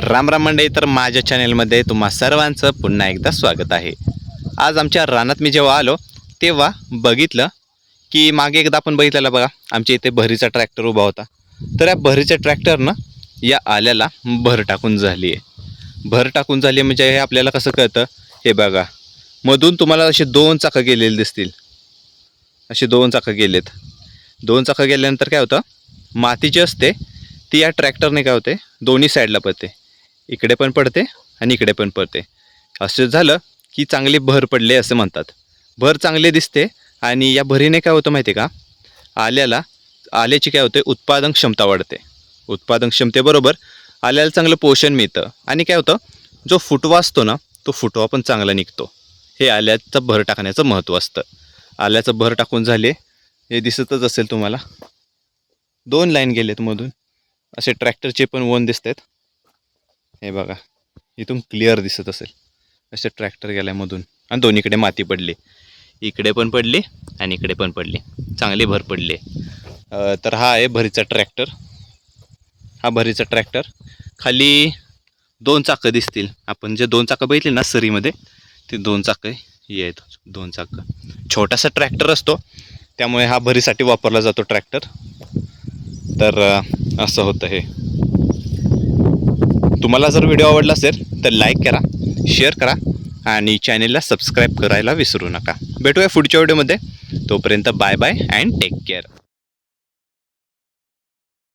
राम राम मंडळी तर माझ्या चॅनेलमध्ये तुम्हा सर्वांचं पुन्हा एकदा स्वागत आहे. आज आमच्या रानात मी जेव्हा आलो तेव्हा बघितलं की मागे एकदा आपण बघितलेलं बघा आमच्या इथे भरीचा ट्रॅक्टर उभा होता. तर या भरीच्या ट्रॅक्टरनं या आल्याला भर टाकून झाली आहे भर टाकून झाली आहे म्हणजे हे आपल्याला कसं कळतं? हे बघा. मधून तुम्हाला असे दोन चाकं गेलेले दिसतील. असे दोन चाकं गेलेत. दोन चाकं गेल्यानंतर काय होतं? माती जी असते ती या ट्रॅक्टरने काय होते? दोन्ही साईडला पडते. इकडे पण पडते आणि इकडे पण पडते. असं झालं की चांगली भर पडले असं म्हणतात. भर चांगले दिसते आणि या भरीने काय होतं माहिती आहे का? आल्याला आल्याची काय होते? उत्पादन क्षमता वाढते. उत्पादन क्षमतेबरोबर आल्याला चांगलं पोषण मिळतं. आणि काय होतं? जो फुटवा असतो ना तो फुटवा पण चांगला निघतो. हे आल्याचं भर टाकण्याचं महत्त्व असतं. आल्याचं भर टाकून झाले हे दिसतच असेल तुम्हाला. दोन लाईन गेलेत मधून. असे ट्रॅक्टरचे पण वन दिसत आहेत हे बघा इथून क्लिअर दिसत असेल. असे ट्रॅक्टर गेल्यामधून. आणि दोन्हीकडे माती पडली. इकडे पण पडली आणि इकडे पण पडली. चांगली भर पडली. तर हा आहे भरीचा ट्रॅक्टर हा भरीचा ट्रॅक्टर खाली दोन चाकं दिसतील. आपण जे दोन चाकं बघितली ना सरीमध्ये ते दोन चाकं येत आहेत. दोन चाकं. छोटासा ट्रॅक्टर असतो. त्यामुळे हा भरीसाठी वापरला जातो ट्रॅक्टर तर असं होतं हे. तुम्हाला जर व्हिडिओ आवडला असेल तर लाईक करा शेअर करा आणि चॅनेलला सबस्क्राईब करायला विसरू नका. भेटूया पुढच्या व्हिडिओमध्ये तोपर्यंत bye bye and take care